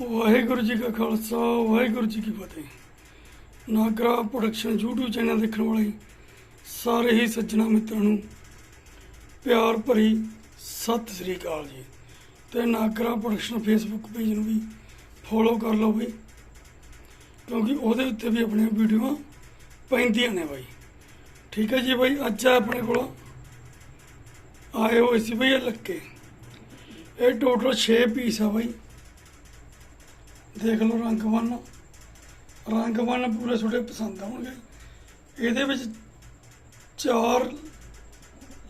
ਵਾਹਿਗੁਰੂ ਜੀ ਕਾ ਖਾਲਸਾ, ਵਾਹਿਗੁਰੂ ਜੀ ਕੀ ਫਤਿਹ। Nagra production YouTube channel ਦੇਖਣ ਵਾਲੇ ਸਾਰੇ ਹੀ ਸੱਜਣਾ ਮਿੱਤਰਾਂ ਨੂੰ ਪਿਆਰ ਭਰੀ ਸਤਿ ਸ੍ਰੀ ਅਕਾਲ ਜੀ। ਤੇ ਨਾਗਰਾ ਪ੍ਰੋਡਕਸ਼ਨ ਫੇਸਬੁੱਕ ਪੇਜ ਨੂੰ ਵੀ ਫੋਲੋ ਕਰ ਲਓ ਬਈ, ਕਿਉਂਕਿ ਉਹਦੇ ਉੱਤੇ ਵੀ ਆਪਣੀਆਂ ਵੀਡੀਓਆਂ ਪੈਂਦੀਆਂ ਨੇ ਬਾਈ। ਠੀਕ ਹੈ ਜੀ ਬਾਈ, ਅੱਜ ਆਪਣੇ ਕੋਲ ਆਏ ਹੋਏ ਸੀ ਬਈ ਇਹ ਲੱਕੇ। ਇਹ ਟੋਟਲ 6 ਪੀਸ ਆ ਬਾਈ। ਦੇਖ ਲਓ ਰੰਗ ਬੰਨ ਰੰਗ ਬੰਨ ਪੂਰੇ ਤੁਹਾਡੇ ਪਸੰਦ ਆਉਣਗੇ। ਇਹਦੇ ਵਿੱਚ ਚਾਰ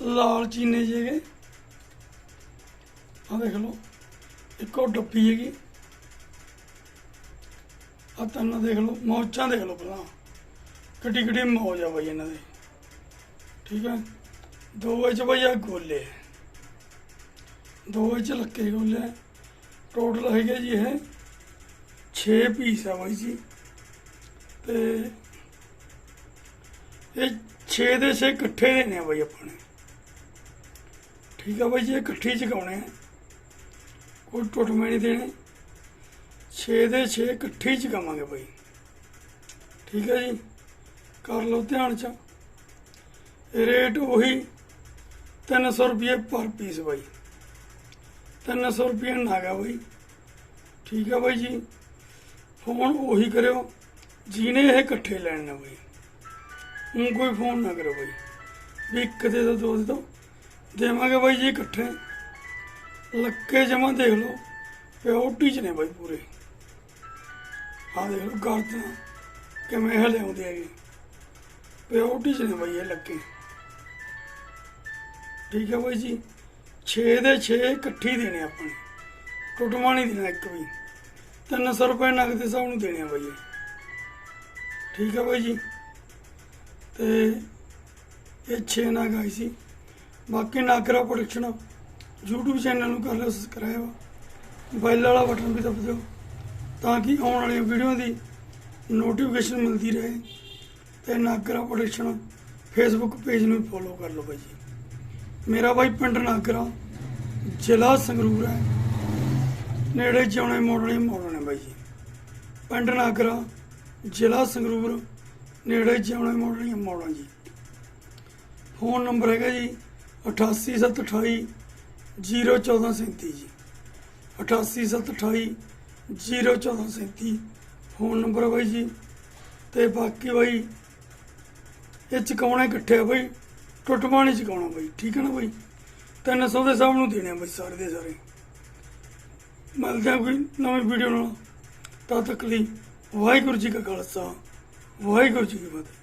ਲਾਲ ਚੀਨੇ ਜੇਗੇ ਆ ਦੇਖ ਲਓ, ਇੱਕੋ ਡੱਬੀ ਹੈਗੀ। ਆ ਤਨ ਦੇਖ ਲਓ, ਮੌਜਾਂ ਦੇਖ ਲਓ ਪਹਿਲਾਂ। ਕਿੱਡੀ ਕਿੱਡੀ ਮੌਜ ਆ ਬਾਈ ਇਹਨਾਂ ਦੇ। ਠੀਕ ਹੈ, ਦੋ ਵਿੱਚ ਬਾਈ ਆ ਗੋਲੇ। ਦੋ ਵਿੱਚ ਲੱਕੇ ਗੋਲੇ। ਟੋਟਲ ਹੈਗੇ ਜੀ ਇਹ। 6 ਪੀਸ ਆ ਬਾਈ ਜੀ। ਤੇ ਇਹ 6 ਦੇ 6 ਇਕੱਠੇ ਦੇਣੇ ਆ ਬਾਈ ਆਪਾਂ ਨੇ। ਠੀਕ ਆ ਬਾਈ ਜੀ, ਇਹ ਇਕੱਠੇ ਹੀ ਚਕਾਉਣੇ ਆ। ਕੋਈ ਟੁੱਟਵੇਂ ਨਹੀਂ ਦੇਣੇ। 6 ਦੇ 6 ਇਕੱਠੇ ਹੀ ਚਕਾਵਾਂਗੇ ਬਾਈ। ਠੀਕ ਹੈ ਜੀ, ਕਰ ਲਓ ਧਿਆਨ ਚ। ਰੇਟ ਉਹੀ 300 ਰੁਪਏ ਪਰ ਪੀਸ ਬਾਈ। 300 ਰੁਪਏ ਨਾਗਾ ਬਾਈ। ਠੀਕ ਹੈ ਬਾਈ ਜੀ। ਫੋਨ ਉਹੀ ਕਰਿਓ ਜਿਹਨੇ ਇਹ ਇਕੱਠੇ ਲੈਣੇ ਨੇ ਬਾਈ। ਹੁਣ ਕੋਈ ਫੋਨ ਨਾ ਕਰੋ ਬਾਈ। ਵੀ ਇੱਕ ਦੇ ਦੋ ਦੋ ਦੇ ਦੋ। ਦੇਵਾਂਗੇ ਬਾਈ ਜੀ ਇਕੱਠੇ। ਲੱਕੇ ਜਮਾ ਦੇਖ ਲਓ ਪਿਓਰਟੀ ਚ ਨੇ ਬਾਈ ਪੂਰੇ। ਆ ਦੇਖ ਲਓ ਗਰਦਨ ਕਿਵੇਂ ਹਲੇ ਆਉਂਦੇ ਹੈਗੇ। ਪਿਓਰਟੀ ਚ ਨੇ ਬਾਈ ਇਹ ਲੱਕੇ। ਠੀਕ ਹੈ ਬਾਈ ਜੀ। 6 ਦੇ 6 ਇਕੱਠੇ ਦੇਣੇ ਆਪਾਂ ਨੇ ਟੁੱਟਵਾ ਨਹੀਂ ਦੇਣਾ ਇੱਕ ਵੀ। 300 ਰੁਪਏ ਨਗਦ ਦੇ ਹਿਸਾਬ ਨੂੰ ਦੇਣੇ ਆ ਬਾਈ ਇਹ। ਠੀਕ ਹੈ ਬਾਈ ਜੀ। ਤੇ ਇਹ 6 ਨਗ ਆਈ ਸੀ। ਬਾਕੀ ਨਾਗਰਾ ਪ੍ਰੋਡਕਸ਼ਨ YouTube ਚੈਨਲ ਨੂੰ ਕਰ ਲਿਓ ਸਬਸਕ੍ਰਾਈਬ ਬੈਲ ਵਾਲਾ ਬਟਨ ਵੀ ਦਬ ਦਿਓ, ਤਾਂ ਕਿ ਆਉਣ ਵਾਲੀਆਂ ਵੀਡੀਓ ਦੀ ਨੋਟੀਫਿਕੇਸ਼ਨ ਮਿਲਦੀ ਰਹੇ। ਤੇ ਨਾਗਰਾ ਪ੍ਰੋਡਕਸ਼ਨ ਫੇਸਬੁੱਕ ਪੇਜ ਨੂੰ ਫੋਲੋ ਕਰ ਲਓ ਬਾਈ ਜੀ। ਮੇਰਾ ਬਾਈ ਪਿੰਡ ਨਾਗਰਾ, ਜ਼ਿਲ੍ਹਾ ਸੰਗਰੂਰ ਹੈ। ਨੇੜੇ ਜਿਉਣੇ ਮੋੜਨੇ ਮੋੜਨੇ ਬਾਈ ਜੀ। ਪਿੰਡ ਨਾਗਰਾ, ਜ਼ਿਲ੍ਹਾ ਸੰਗਰੂਰ, ਨੇੜੇ ਜਿਉਣੇ ਮੋੜਨੇ ਮੋੜਨ ਜੀ। ਫੋਨ ਨੰਬਰ ਹੈਗਾ ਜੀ 88728 01437 ਜੀ। 88728 01437 ਫੋਨ ਨੰਬਰ ਬਾਈ ਜੀ। ਤੇ ਬਾਕੀ ਬਾਈ, ਇਹ ਚਕਾਉਣੇ ਇਕੱਠੇ ਆ ਬਾਈ। ਟੁੱਟ ਪਾਣੀ ਚਕਾਉਣਾ ਬਾਈ, ਠੀਕ ਹੈ ਨਾ ਬਾਈ? 300 ਦੇ ਸਾਹਮਣੇ ਦੇਣੇ ਬਾਈ ਸਾਰੇ ਦੇ ਸਾਰੇ। ਮਿਲਦੇ ਹਾਂ ਕੋਈ ਨਵੀਂ ਵੀਡੀਓ ਨਾਲ ਤਦ ਤੱਕ ਲਈ ਵਾਹਿਗੁਰੂ ਜੀ ਕਾ ਖਾਲਸਾ, ਵਾਹਿਗੁਰੂ ਜੀ ਕੀ ਫਤਿਹ।